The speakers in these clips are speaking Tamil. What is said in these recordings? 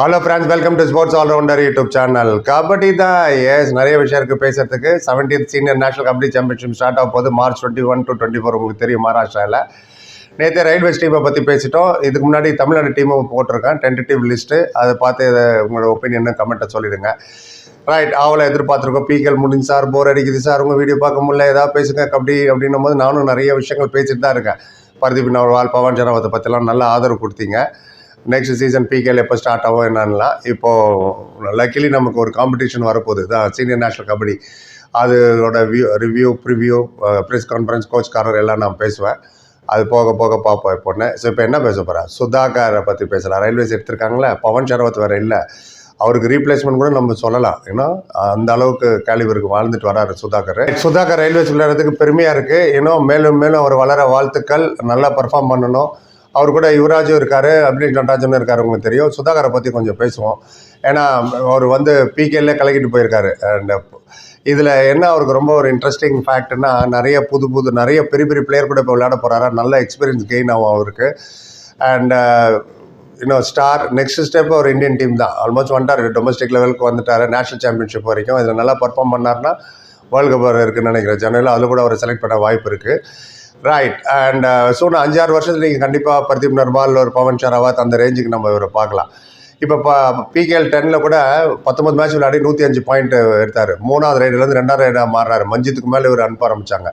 Hello friends welcome to sports allrounder YouTube channel kabaddi தான் எஸ் நிறைய விஷயம் இருக்குது பேசுறதுக்கு. 17th senior national kabaddi championship start ஆக போகுது. March twenty one to twenty four உங்களுக்கு தெரியும் மகாராஷ்டிராவில் நேற்று ரயில்வேஸ் டீமை பற்றி பேசிட்டோம். இதுக்கு முன்னாடி தமிழ்நாடு டீமும் போட்டிருக்கேன் டென்டேட்டிவ் லிஸ்ட்டு அதை பார்த்து இதை உங்களோட ஒப்பீனியன் கமெண்ட்டை சொல்லிடுங்க. ரைட் அவளை எதிர்பார்த்துருக்கோம். பீக்கல் முடிஞ்சு சார் போர் அடிக்குது சார். உங்கள் வீடியோ பார்க்க முடியல. ஏதாவது பேசுங்க கபடி அப்படின்னும் போது நானும் நிறைய விஷயங்கள் பேசிட்டு தான் இருக்கேன். பரதீப் நவர்வால் பவன் ஜனவத்தை பற்றிலாம் நல்ல ஆதரவு கொடுத்தீங்க. நெக்ஸ்ட் சீசன் பிகேல எப்போ ஸ்டார்ட் ஆகும் என்னன்னா இப்போது லக்கிலி நமக்கு ஒரு காம்படிஷன் வரப்போகுது. தான் சீனியர் நேஷனல் கபடி. அதோட view review preview press conference கோச்காரர் எல்லாம் நான் பேசுவேன். அது போக போக பார்ப்போம் இப்போன்னு ஸோ இப்போ என்ன பேச போகிறேன் சுதாகரை பற்றி பேசலாம் ரயில்வேஸ் எடுத்திருக்காங்களே பவன் சரவத் வேறு இல்லை. அவருக்கு ரீப்ளேஸ்மெண்ட் கூட நம்ம சொல்லலாம். ஏன்னா அந்த அளவுக்கு கேலிவருக்கு வாழ்ந்துட்டு வராரு சுதாகர். சுதாகர் ரயில்வேஸ் விளையாடுறதுக்கு பெருமையாக இருக்குது இன்னும் மேலும் மேலும் அவர் வளர வாழ்த்துக்கள். நல்லா பர்ஃபார்ம் பண்ணணும். அவர் கூட யுவராஜும் இருக்கார் அபினேஷ் நடராஜனும் இருக்கார் உங்களுக்கு தெரியும். சுதாகரை பற்றி கொஞ்சம் பேசுவோம். ஏன்னா அவர் வந்து பிகேல கலக்கிட்டு போயிருக்காரு. அண்ட் இதில் என்ன அவருக்கு ரொம்ப ஒரு இன்ட்ரெஸ்டிங் ஃபேக்ட்னா நிறைய புது புது நிறைய பெரிய பெரிய பிளேயர் கூட இப்போ விளையாட போகிறாரா நல்ல எக்ஸ்பீரியன்ஸ் கெயின் ஆகும் அவருக்கு. அண்ட் இன்னும் ஸ்டார் நெக்ஸ்ட் ஸ்டெப் ஒரு இந்தியன் டீம் தான். ஆல்மோஸ்ட் வந்துட்டார். டொமஸ்டிக் லெவலுக்கு வந்துட்டார். நேஷனல் சாம்பியன்ஷிப் வரைக்கும். இதில் நல்லா பர்ஃபார்ம் பண்ணார்னா வேர்ல்டு கப் இருக்குன்னு நினைக்கிறேன். ஜனவரியில் அதில் கூட அவர் செலக்ட் பண்ண வாய்ப்பு இருக்குது ரைட் அண்ட் ஸோ நான் அஞ்சாறு வருஷத்துல நீங்கள் கண்டிப்பாக பிரதீப் நர்மால் ஒரு பவன் ஷராவத் அந்த ரேஞ்சுக்கு நம்ம இவரை பார்க்கலாம். இப்போ ப பிகேஎல் டென்னில் கூட பத்தொம்பது மேட்ச் விளையாடி நூற்றி அஞ்சு பாயிண்ட் எடுத்தார். மூணாவது ரைடுலேருந்து ரெண்டாவது ரைடாக மாறினார் மஞ்சித்துக்கு மேலே இவர் அனுப்ப ஆரம்பிச்சாங்க.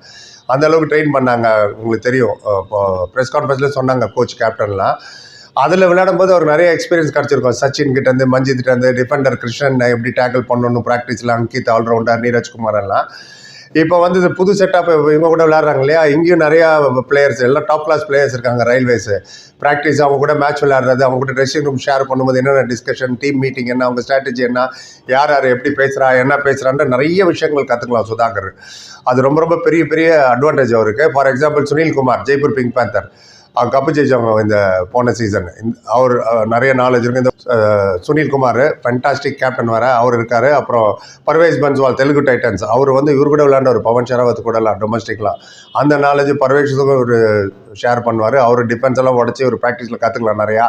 அந்த அளவுக்கு ட்ரெயின் பண்ணாங்க. உங்களுக்கு தெரியும். இப்போ ப்ரெஸ் கான்ஃபரன்ஸில் சொன்னாங்க கோச் கேப்டன்லாம் அதில் விளையாடும்போது அவர் நிறைய எக்ஸ்பீரியன்ஸ் கிடச்சிருக்கும். சச்சின் கிட்டேருந்து மஞ்சித்கிட்டேருந்து டிஃபெண்டர் கிருஷ்ணன் எப்படி டேக்கிள் பண்ணணும் ப்ராக்டிஸ்லாம் அங்கித் ஆல்ரவுண்டர் நீரஜ்குமார் எல்லாம். இப்போ வந்து இது புது செட்டப் இவங்க கூட விளையாடுறாங்க இல்லையா? இங்கேயும் நிறையா பிளேயர்ஸ் எல்லாம் டாப் கிளாஸ் பிளேயர்ஸ் இருக்காங்க ரயில்வேஸ் ப்ராக்டிஸ் அவங்க கூட மேட்ச் விளையாடுறது அவங்க கூட ட்ரெஸ்ஸிங் ரூம் ஷேர் பண்ணும்போது என்னென்ன டிஸ்கஷன் டீம் மீட்டிங் என்ன அவங்க ஸ்ட்ராட்டஜி என்ன யார் யார் எப்படி பேசுகிறா என்ன பேசுகிறான்ற நிறைய விஷயங்கள் கற்றுக்கலாம் சுதாகர். அது ரொம்ப ரொம்ப பெரிய பெரிய அட்வான்டேஜ் அவருக்கு. For example Sunil Kumar Jaipur pink panther cup ஜெயிச்சவங்க இந்த போன சீசன் அவர் நிறைய நாலேஜ் இருக்கு இந்த சுனில்குமார் ஃபென்டாஸ்டிக் கேப்டன் வர அவர் இருக்கார். அப்புறம் பர்வேஸ் பன்ஸ்வால் தெலுங்கு டைட்டன்ஸ் அவர் வந்து இவர் கூட விளையாண்டவர் பவன் ஷராவத் கூடலாம் டொமஸ்டிக்லாம் அந்த நாலேஜ் பர்வேஷுக்கும் ஒரு ஷேர் பண்ணுவார். அவர் டிஃபென்ஸ் எல்லாம் உடச்சி ஒரு ப்ராக்டிஸில் கற்றுக்கலாம் நிறையா.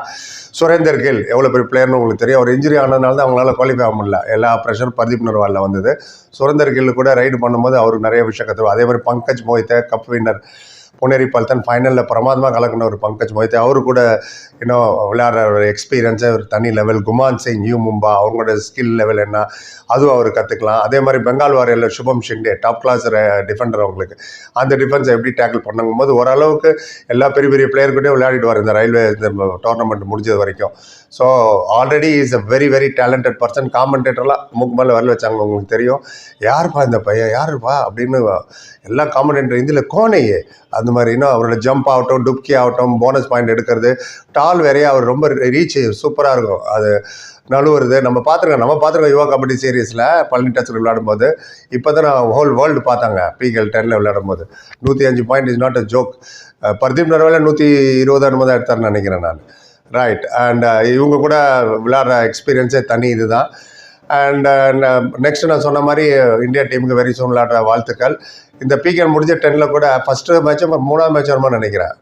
சுரேந்தர் கில் எவ்வளோ பெரிய பிளேயர்னு உங்களுக்கு தெரியும். அவர் இன்ஜுரி ஆனதுனால தான் அவங்களால குவாலிஃபை ஆக முடியல. எல்லா ப்ரெஷர் பர்தீப் நர்வாலில் வந்தது. சுரேந்தர் கில் கூட ரைடு பண்ணும்போது அவருக்கு நிறைய விஷயம் கற்றுருவோம் அதே மாதிரி பங்கஜ் மோஹித்தை கப் வின்னர் புனேரி பல்தன் ஃபைனலில் பிரமாதமாக கலக்கின ஒரு பங்கஜ் மொய்த்தே அவரு கூட இன்னும் விளையாடுற ஒரு எக்ஸ்பீரியன்ஸே ஒரு தனி லெவல் குமான் சிங் நியூ மும்பா அவங்களோட ஸ்கில் லெவல் என்ன அதுவும் அவர் கற்றுக்கலாம் அதே மாதிரி Bengal வாரியரில் Shubham Shinde top class defender அவங்களுக்கு. அந்த டிஃபென்ஸை எப்படி டேக்கிள் பண்ணுங்கும் போது ஓரளவுக்கு எல்லா பெரிய பெரிய பிளேயர்கிட்டையும் விளையாடிட்டு வார் இந்த ரயில்வே இந்த டோர்னமெண்ட் முடிஞ்சது வரைக்கும். So already is a very very talented person காமெண்டேட்டர்லாம் மூக்கு மேலே வரல வச்சாங்க உங்களுக்கு தெரியும். யாருப்பா இந்த பையன்? யாருப்பா? அப்படின்னு எல்லா காமெண்டேட்டர் இதில் கோனையே அந்த மாதிரி இன்னும் அவரோட ஜம்ப் ஆகட்டும் டுப்கி ஆகட்டும் போனஸ் பாயிண்ட் எடுக்கிறது. டால் வேறையே அவர் ரொம்ப ரீச் சூப்பராக இருக்கும். அது நழுவுறது. நம்ம பார்த்துருக்கோம் நம்ம பார்த்துருக்கோம் யுவா கபடி சீரீஸில் பழனி டச்சில் விளையாடும்போது இப்போ தான் நான் ஹோல் வேர்ல்டு பார்த்தாங்க. பிகேல் டென்னில் விளையாடும்போது. நூற்றி அஞ்சு point is not a joke Pardeep Narwal நூற்றி இருபது அனுமதி எடுத்தார்னு நினைக்கிறேன் நான். ரைட் அண்ட் இவங்க கூட விளையாடுற எக்ஸ்பீரியன்ஸே தனி இதுதான். அண்ட் நெக்ஸ்ட் uh, நான் சொன்ன மாதிரி இந்தியா டீமுக்கு வெரி சூன் விளையாடுற வாழ்த்துக்கள். இந்த பிகேல் முடிஞ்ச டென்னில் கூட ஃபஸ்ட்டு மேட்சும் மூணாவது மேட்ச் வருமா நினைக்கிறேன்.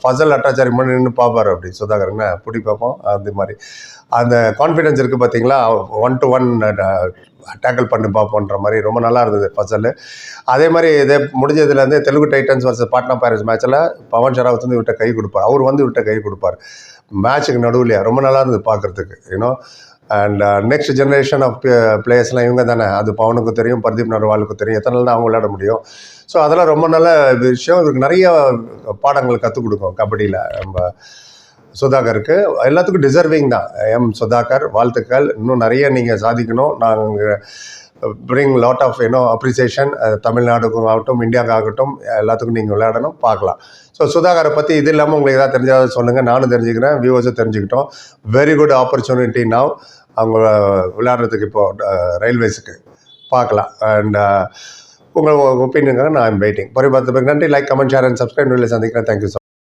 ஃபசல் அட்டாச்சாரி மணி நின்று பார்ப்பார் அப்படி. சுதாகர் என்ன பிடி பார்ப்போம். அந்த மாதிரி. அந்த கான்ஃபிடென்ஸ் இருக்குது பார்த்தீங்களா? ஒன் டு ஒன் டேக்கிள் பண்ணி பார்ப்போன்ற மாதிரி. ரொம்ப நல்லா இருந்தது ஃபசல் அதே மாதிரி இதே முடிஞ்சதுலேருந்து Telugu titans versus Patna pirates மேட்ச்சில் பவன் ஷராவத் வந்து விட்ட கை கொடுப்பார். அவர் வந்து விட்ட கை கொடுப்பார். மேட்ச்சுக்கு நடுவில் ரொம்ப நல்லா இருந்தது பார்க்குறதுக்கு you know and next generation of பிளேயர்ஸ்லாம் இவங்க தானே. அது பவனுக்கும் தெரியும் பர்தீப் நர்வாலுக்கும் தெரியும். எத்தனை நாள் தான் அவங்க விளையாட முடியும். ஸோ அதெல்லாம் ரொம்ப நல்ல விஷயம். இவருக்கு நிறைய பாடங்கள் கற்றுக் கொடுக்கும் கபடியில். நம்ம சுதாகருக்கு. எல்லாத்துக்கும் டிசர்விங் தான். எம் சுதாகர் வாழ்த்துக்கள். இன்னும் நிறைய நீங்கள் சாதிக்கணும். நாங்கள் bring lot of you know appreciation தமிழ்நாடுக்கும் ஆகட்டும் இந்தியாவுக்கு ஆகட்டும் எல்லாத்துக்கும் நீங்கள் விளையாடணும். பார்க்கலாம். ஸோ சுதாகரை பற்றி இது இல்லாமல் உங்களுக்கு எதாவது தெரிஞ்சாவது சொல்லுங்கள் நானும் தெரிஞ்சுக்கிறேன். வியூவர்ஸும் தெரிஞ்சுக்கிட்டோம். வெரி குட் ஆப்பர்ச்சுனிட்டி நாவ் அவங்க விளையாடுறதுக்கு இப்போது ரயில்வேஸுக்கு பார்க்கலாம். அண்ட் உங்கள் ஒப்பீனியனுக்காக நான் வெயிட்டிங் பரிபார்த்து நன்றி. Like comment share and subscribe சந்திக்கிறேன். Thank you so